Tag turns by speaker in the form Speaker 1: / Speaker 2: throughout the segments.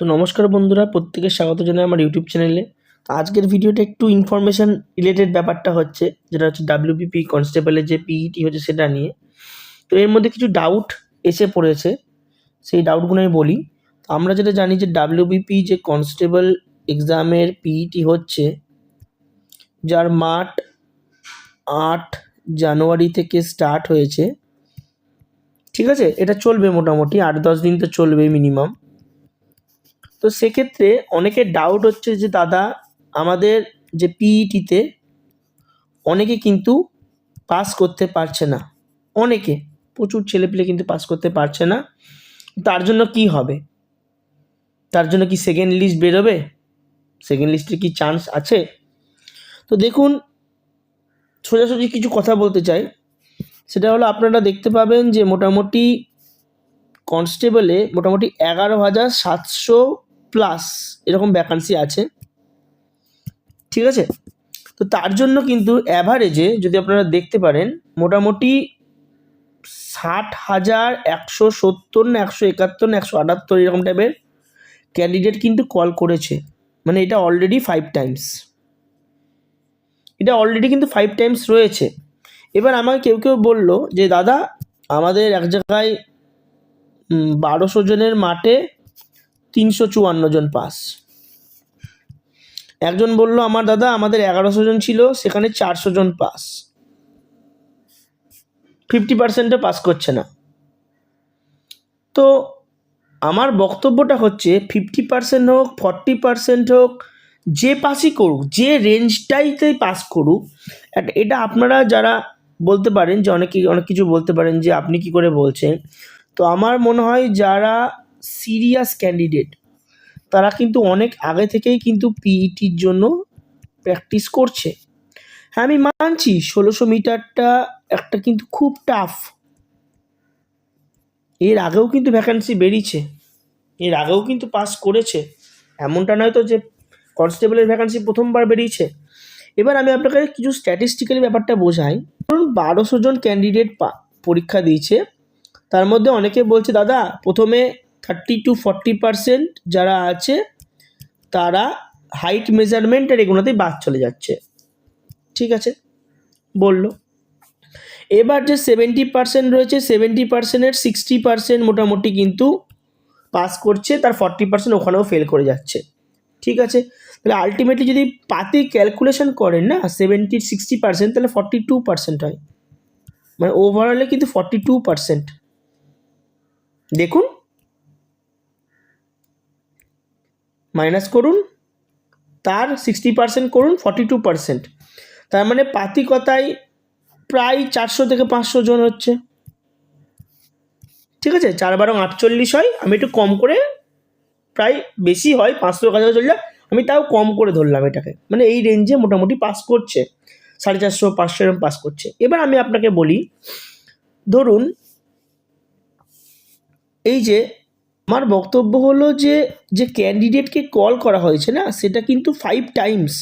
Speaker 1: তো নমস্কার বন্ধুরা প্রত্যেকের স্বাগত জানাই আমার ইউটিউব চ্যানেলে তো আজকের ভিডিওটা একটু ইনফরমেশান রিলেটেড ব্যাপারটা হচ্ছে, যেটা হচ্ছে ডাব্লিউবিপি কনস্টেবলের যে পিইটি হচ্ছে সেটা নিয়ে। তো এর মধ্যে কিছু ডাউট এসে পড়েছে, সেই ডাউটগুলো আমি বলি। আমরা যেটা জানি যে ডাব্লিউবিপি যে কনস্টেবল এক্সামের পিইটি হচ্ছে, যার মাঠ আট জানুয়ারি থেকে স্টার্ট হয়েছে। ঠিক আছে? এটা চলবে মোটামুটি, আট দশ দিন তো চলবে মিনিমাম তো সেক্ষেত্রে অনেকের ডাউট হচ্ছে যে, দাদা, আমাদের যে পিইটিতে অনেকে কিন্তু পাস করতে পারছে না। অনেকে, প্রচুর ছেলেপিলে কিন্তু পাস করতে পারছে না। তার জন্য কি হবে? তার জন্য কি সেকেন্ড লিস্ট বেরোবে? সেকেন্ড লিস্টে কি চান্স আছে? তো দেখুন, সোজাসুজি কিছু কথা বলতে চাই। সেটা হলো, আপনারা দেখতে পাবেন যে, মোটামুটি কনস্টেবলে মোটামুটি এগারো হাজার সাতশো প্লাস এরকম ভ্যাকান্সি আছে। ঠিক আছে? তো তার জন্য কিন্তু অ্যাভারেজে যদি আপনারা দেখতে পারেন, মোটামুটি ষাট হাজার একশো সত্তর না একশো একাত্তর না একশো আটাত্তর এরকম টাইপের ক্যান্ডিডেট কিন্তু কল করেছে। মানে এটা অলরেডি ফাইভ টাইমস এটা অলরেডি কিন্তু ফাইভ টাইমস রয়েছে। এবার আমাকে কেউ কেউ বলল যে, দাদা, আমাদের এক জায়গায় বারোশো জনের মাঠে তিনশো চুয়ান্ন জন পাস। একজন বলল, আমার দাদা, আমাদের এগারোশো জন ছিল, সেখানে চারশো জন পাস। ফিফটি পার্সেন্টও পাস করছে না। তো আমার বক্তব্যটা হচ্ছে, ফিফটি পার্সেন্ট হোক, ফর্টি পার্সেন্ট হোক, যে পাসই করুক, যে রেঞ্জটাইতেই পাস করুক এটা আপনারা যারা বলতে পারেন যে অনেক অনেক কিছু বলতে পারেন যে আপনি কি করে বলছেন। তো আমার মনে হয় যারা সিরিয়াস ক্যান্ডিডেট তারা কিন্তু অনেক আগে থেকেই কিন্তু পিইটির জন্য প্র্যাকটিস করছে। হ্যাঁ আমি মানছি ষোলোশো মিটারটা একটা কিন্তু খুব টাফ এর আগেও কিন্তু ভ্যাকান্সি বেরিয়েছে এর আগেও কিন্তু পাস করেছে। এমনটা নয় তো যে কনস্টেবলের ভ্যাকান্সি প্রথমবার বেরিয়েছে এবার আমি আপনাকে কিছু স্ট্যাটিস্টিক্যালি ব্যাপারটা বোঝাই। ধরুন, বারোশো জন ক্যান্ডিডেট পরীক্ষা দিয়েছে। তার মধ্যে অনেকে বলছে, দাদা, প্রথমে থার্টি টু ফর্টি পার্সেন্ট যারা আছে, তারা হাইট মেজারমেন্ট আর এগুলোতেই বাদ চলে যাচ্ছে। ঠিক আছে? বলল। এবার যে সেভেন্টি পার্সেন্ট রয়েছে সেভেন্টি পার্সেন্টের সিক্সটি পার্সেন্ট মোটামুটি কিন্তু পাস করছে, তার ফর্টি পার্সেন্ট ওখানেও ফেল করে যাচ্ছে। ঠিক আছে? তাহলে আলটিমেটলি যদি পাতি ক্যালকুলেশন করেন না সেভেন্টি সিক্সটি পার্সেন্ট তাহলে ফর্টি টু পার্সেন্ট হয়। মানে ওভারঅলে কিন্তু ফর্টি টু পার্সেন্ট দেখুন। মাইনাস করুন, তার সিক্সটি পার্সেন্ট করুন ফর্টি টু পার্সেন্ট তার মানে পাতি কথায় প্রায় চারশো থেকে পাঁচশো জন হচ্ছে। ঠিক আছে? চার বারো আটচল্লিশ হয়, আমি একটু কম করে প্রায় বেশি হয় পাঁচশো কাছাকাছি চলে আমি তাও কম করে ধরলাম এটাকে। মানে এই রেঞ্জে মোটামুটি পাস করছে। সাড়ে চারশো, পাঁচশো এরকম পাস করছে। এবার আমি আপনাকে বলি, ধরুন, এই যে আমার বক্তব্য হলো যে যে ক্যান্ডিডেটকে কল করা হয়েছে না, সেটা কিন্তু ফাইভ টাইমস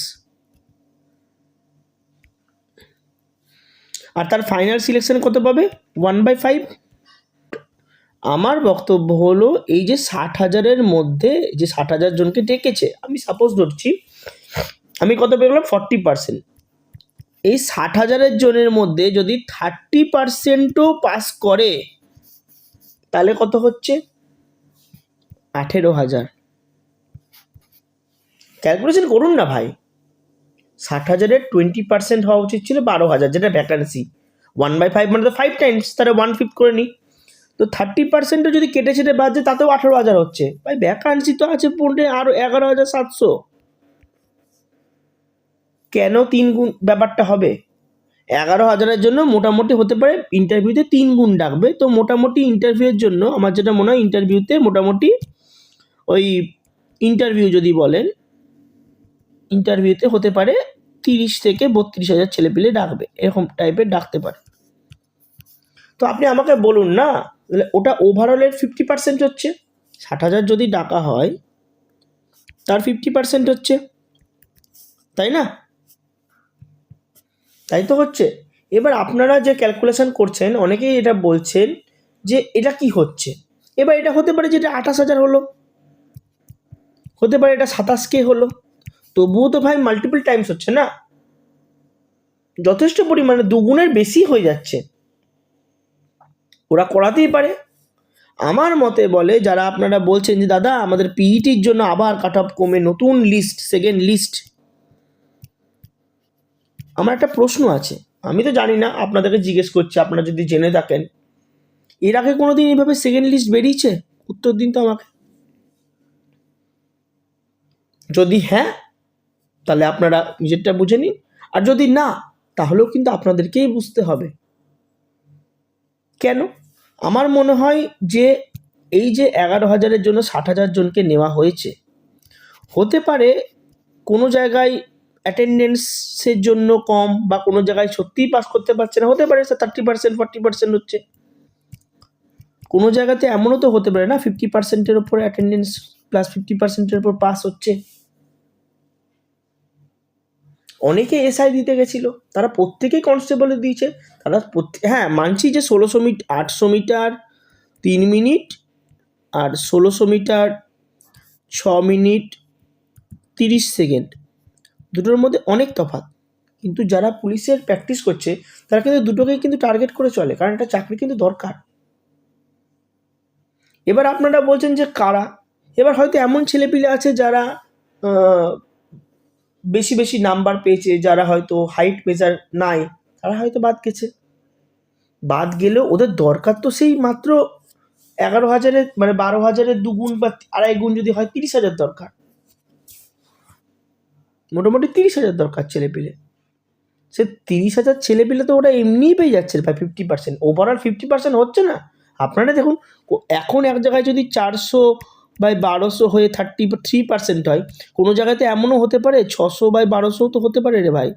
Speaker 1: আর তার ফাইনাল সিলেকশন কত পাবে? ওয়ান বাই ফাইভ আমার বক্তব্য হলো, এই যে ষাট হাজারের মধ্যে, যে ষাট হাজার জনকে ডেকেছে, আমি সাপোজ ধরছি, আমি কত পেলাম ফর্টি পার্সেন্ট এই ষাট হাজারের জনের মধ্যে যদি থার্টি পার্সেন্টও পাস করে, তাহলে কত হচ্ছে? আঠেরো হাজার। ক্যালকুলেশন করুন না ভাই। ষাট হাজারের টোয়েন্টি পার্সেন্ট হওয়া উচিত ছিল, বারো হাজার, যেটা ভ্যাকান্সি ওয়ান বাই ফাইভ মানে তো ফাইভ টাইমস তাহলে ওয়ান ফিফথ করে নিই। তো থার্টি পার্সেন্টও যদি কেটে ছেটে বাদ যায় তাতেও আঠেরো হাজার হচ্ছে। ভাই ভ্যাকান্সি তো আছে পনেরো আরও এগারো হাজার সাতশো। কেন তিন গুণ ব্যাপারটা হবে? এগারো হাজারের জন্য মোটামুটি হতে পারে ইন্টারভিউতে তিন গুণ ডাকবে। তো মোটামুটি ইন্টারভিউয়ের জন্য আমার যেটা মনে হয় ইন্টারভিউতে মোটামুটি ওই ইন্টারভিউ যদি বলেন ইন্টারভিউতে হতে পারে তিরিশ থেকে বত্রিশ হাজার ছেলেপিলে ডাকবে, এরকম টাইপের ডাকতে পারে। তো আপনি আমাকে বলুন না, তাহলে ওটা ওভারঅলের ফিফটি পার্সেন্ট হচ্ছে, ষাট হাজার যদি ডাকা হয়, তার ফিফটি পার্সেন্ট হচ্ছে, তাই না? তাই তো হচ্ছে। এবার আপনারা যে ক্যালকুলেশন করছেন, অনেকেই এটা বলছেন যে এটা কি হচ্ছে? এবার এটা হতে পারে যেটা আঠাশ হাজার হলো হতে পারে এটা সাতাশ কে হলো। তবুও তো ভাই মাল্টিপল টাইমস হচ্ছে না। যথেষ্ট পরিমাণে দুগুণের বেশি হয়ে যাচ্ছে। ওরা করাতেই পারে। আমার মতে বলে, যারা আপনারা বলছেন যে, দাদা, আমাদের পিইটির জন্য আবার কাট অফ কমে, নতুন লিস্ট সেকেন্ড লিস্ট আমার একটা প্রশ্ন আছে। আমি তো জানি না, আপনাদেরকে জিজ্ঞেস করছি, আপনারা যদি জেনে থাকেন। এর আগে কোনোদিন এইভাবে সেকেন্ড লিস্ট বেরিয়েছে? উত্তর দিন তো আমাকে। যদি হ্যাঁ তাহলে আপনারা নিজেরটা বুঝে নিন। আর যদি না, তাহলেও কিন্তু আপনাদেরকেই বুঝতে হবে। কেন? আমার মনে হয় যে এই যে এগারো হাজারের জন্য ষাট হাজার জনকে নেওয়া হয়েছে, হতে পারে কোনো জায়গায় অ্যাটেন্ডেন্সের জন্য কম বা কোনো জায়গায় সত্যিই পাস করতে পারছে না। হতে পারে sir thirty percent forty percent হচ্ছে। কোনো জায়গাতে এমনও তো হতে পারে না ফিফটি পার্সেন্টের ওপর অ্যাটেন্ডেন্স প্লাস ফিফটি পার্সেন্টের ওপর পাস হচ্ছে। অনেকে এসআই দিতে গেছিল, তারা প্রত্যেকেই কনস্টেবলে দিয়েছে। তারা হ্যাঁ মানছি যে ষোলোশো মিট, আটশো মিটার তিন মিনিট আর ষোলোশো মিটার ছ মিনিট তিরিশ সেকেন্ড। দুটোর মধ্যে অনেক তফাৎ। কিন্তু যারা পুলিশের প্র্যাকটিস করছে, তারা কিন্তু দুটোকেই কিন্তু টার্গেট করে চলে, কারণ একটা চাকরি কিন্তু দরকার। এবার আপনারা বলছেন যে কারা? এবার হয়তো এমন ছেলেপিলে আছে যারা বেশি বেশি নাম্বার পেয়েছে যারা হয়তো হাইট মেজার নাই, তারা হয়তো বাদ গেছে। বাদ গেলেও ওদের দরকার তো সেই মাত্র এগারো হাজারের মানে বারো হাজারের দুগুণ বা আড়াই গুণ যদি হয় তিরিশ হাজার দরকার। মোটামুটি তিরিশ হাজার দরকার ছেলে পেলে। সে তিরিশ হাজার ছেলে পেলে তো ওরা এমনিই পেয়ে যাচ্ছে প্রায় fifty percent overall fifty percent হচ্ছে না। আপনারা দেখুন, এখন এক জায়গায় যদি চারশো বাই বারোশো হয়ে থার্টি থ্রি পার্সেন্ট হয়। কোনো জায়গাতে এমনও হতে পারে? ছশো বাই বারোশো তো হতে পারে রে ভাই।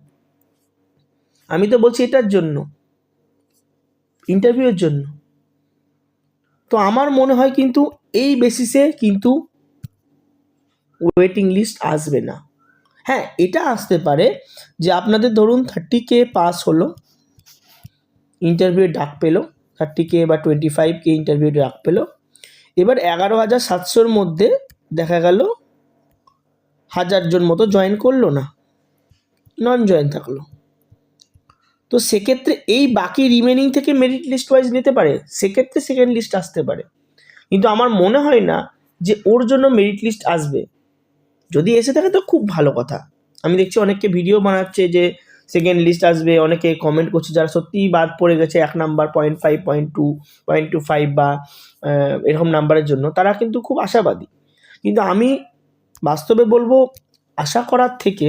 Speaker 1: আমি তো বলছি এটার জন্য। ইন্টারভিউয়ের জন্য। তো আমার মনে হয় কিন্তু এই বেসিসে কিন্তু ওয়েটিং লিস্ট আসবে না। হ্যাঁ এটা আসতে পারে যে আপনাদের ধরুন থার্টি কে পাস হলো ইন্টারভিউ ডাক পেল থার্টি কে বা টোয়েন্টি ফাইভ কে ইন্টারভিউ ডাক পেল এবার এগারো হাজার সাতশোর মধ্যে দেখা গেল হাজার জন মতো জয়েন করল না নন জয়েন থাকল। তো সেক্ষেত্রে এই বাকি রিমেনিং থেকে মেরিট লিস্ট ওয়াইজ নিতে পারে, সেক্ষেত্রে সেকেন্ড লিস্ট আসতে পারে। কিন্তু আমার মনে হয় না যে ওর জন্য মেরিট লিস্ট আসবে। যদি এসে থাকে তো খুব ভালো কথা। আমি দেখছি অনেককে ভিডিও বানাচ্ছে যে সেকেন্ড লিস্ট আসবে, অনেকে কমেন্ট করছে যারা সত্যিই বাদ পড়ে গেছে এক number point five point two point two five বা এরকম নাম্বারের জন্য, তারা কিন্তু খুব আশাবাদী। কিন্তু আমি বাস্তবে বলব, আশা করার থেকে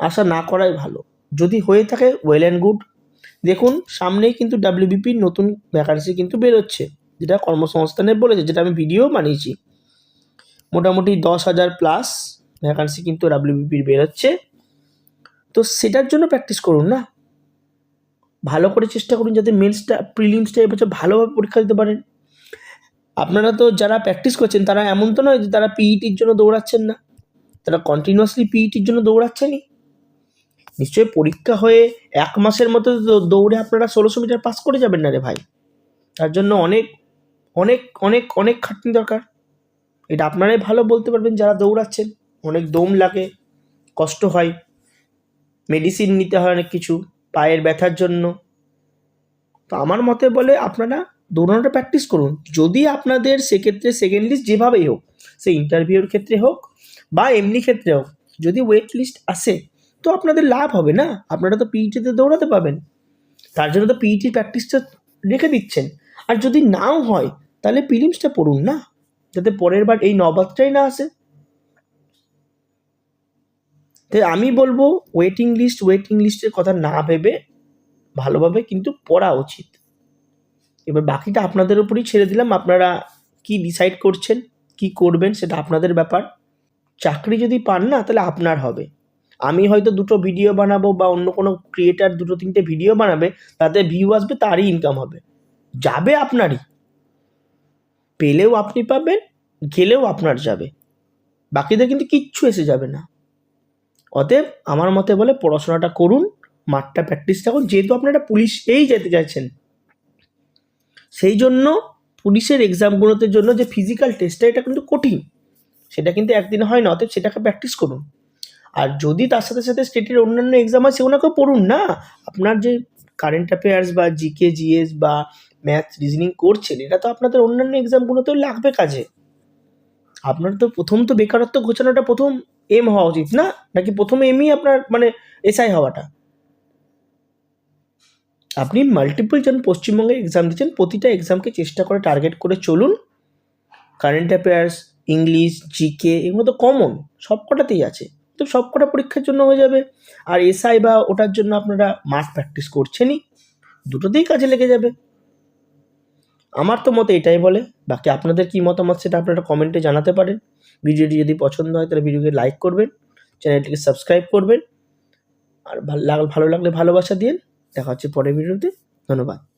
Speaker 1: আশা না করাই ভালো। যদি হয়ে থাকে ওয়েল অ্যান্ড গুড দেখুন, সামনেই কিন্তু ডাব্লিউবিপির নতুন ভ্যাকান্সি কিন্তু বেরোচ্ছে, যেটা কর্মসংস্থানে বলেছে, যেটা আমি ভিডিও বানিয়েছি। মোটামুটি দশ হাজার প্লাস ভ্যাকান্সি কিন্তু ডাব্লিউবিপির বেরোচ্ছে। তো সেটার জন্য প্র্যাকটিস করুন না। ভালো করে চেষ্টা করুন যাতে মেন্সটা প্রিলিমসটা এবছর ভালোভাবে পরীক্ষা দিতে পারেন। আপনারা তো যারা প্র্যাকটিস করছেন, তারা এমন তো নয় যে তারা পিইটির জন্য দৌড়াচ্ছেন না। তারা কন্টিনিউয়াসলি পিইটির জন্য দৌড়াচ্ছেনই। নিশ্চয়ই পরীক্ষা হয়ে এক মাসের মতো দৌড়ে আপনারা ষোলোশো মিটার পাস করে যাবেন না রে ভাই। তার জন্য অনেক অনেক অনেক অনেক খাটনি দরকার। এটা আপনারাই ভালো বলতে পারবেন যারা দৌড়াচ্ছেন। অনেক দম লাগে, কষ্ট হয়। মেডিসিন নিতে হয় অনেক কিছু, পায়ের ব্যথার জন্য। তো আমার মতে বলে আপনারা দৌড়ানোটা প্র্যাকটিস করুন। যদি আপনাদের সেক্ষেত্রে সেকেন্ড লিস্ট যেভাবেই হোক, সে ইন্টারভিউর ক্ষেত্রে হোক বা এমনি ক্ষেত্রে হোক, যদি ওয়েট লিস্ট আসে, তো আপনাদের লাভ হবে না। আপনারা তো পিইটিতে দৌড়াতে পাবেন তার জন্য তো পিইটির প্র্যাকটিসটা রেখে দিচ্ছেন। আর যদি নাও হয়, তাহলে প্রিলিমসটা পড়ুন না। যাতে পরের বার এই নবাদটাই না আসে। তাই আমি বলব ওয়েটিং লিস্ট ওয়েটিং লিস্টের কথা না ভেবে ভালোভাবে কিন্তু পড়া উচিত। এবার বাকিটা আপনাদের উপরেই ছেড়ে দিলাম, আপনারা কি ডিসাইড করছেন, কি করবেন সেটা আপনাদের ব্যাপার। চাকরি যদি পান না, তাহলে আপনার হবে। আমি হয়তো দুটো ভিডিও বানাবো বা অন্য কোনো ক্রিয়েটার দুটো তিনটে ভিডিও বানাবে, তাতে ভিউ আসবে, তারই ইনকাম হবে। যাবে আপনারই। পেলেও আপনি পাবেন, গেলেও আপনার যাবে। বাকিদের কিন্তু কিচ্ছু এসে যাবে না। অতএব আমার মতে বলে পড়াশোনাটা করুন, মাঠটা প্র্যাকটিসটা করুন যেহেতু আপনারা পুলিশেই যেতে চাইছেন, সেই জন্য পুলিশের এক্সামগুলোতে জন্য যে ফিজিক্যাল টেস্টটা এটা কিন্তু কঠিন। সেটা কিন্তু একদিনে হয় না, অতএব সেটাকে প্র্যাকটিস করুন। আর যদি তার সাথে সাথে স্টেটের অন্যান্য এক্সাম আছে সেগুলোকেও পড়ুন না। আপনার যে কারেন্ট অ্যাফেয়ার্স বা জিকে জিএস বা ম্যাথ রিজনিং করছেন, এটা তো আপনাদের অন্যান্য এক্সামগুলোতেও লাগবে কাজে। আপনার তো প্রথম তো বেকারত্ব ঘোষণাটা প্রথম এম হওয়া উচিত, না? নাকি প্রথম এমই আপনার মানে এসআই হওয়াটা? আপনি মাল্টিপল যখন পশ্চিমবঙ্গে এক্সাম দিচ্ছেন, প্রতিটা এক্সামকে চেষ্টা করে টার্গেট করে চলুন। কারেন্ট অ্যাফেয়ার্স ইংলিশ জিকে এগুলো তো কমন সব কটাতেই আছে। তো সব কটা পরীক্ষার জন্য হয়ে যাবে। আর এসআই বা ওটার জন্য আপনারা মাঠ প্র্যাকটিস করছেনই। দুটোতেই কাজে লেগে যাবে। আমার তো মতে এটাই বলে। বাকি আপনাদের কী মতামত সেটা আপনারা কমেন্টে জানাতে পারেন। ভিডিওটি যদি পছন্দ হয় তাহলে ভিডিওকে লাইক করবেন, চ্যানেলটিকে সাবস্ক্রাইব করবেন। আর ভালো লাগ- ভালো লাগলে ভালোবাসা দিন দেখা হচ্ছে পরের ভিডিওতে। ধন্যবাদ।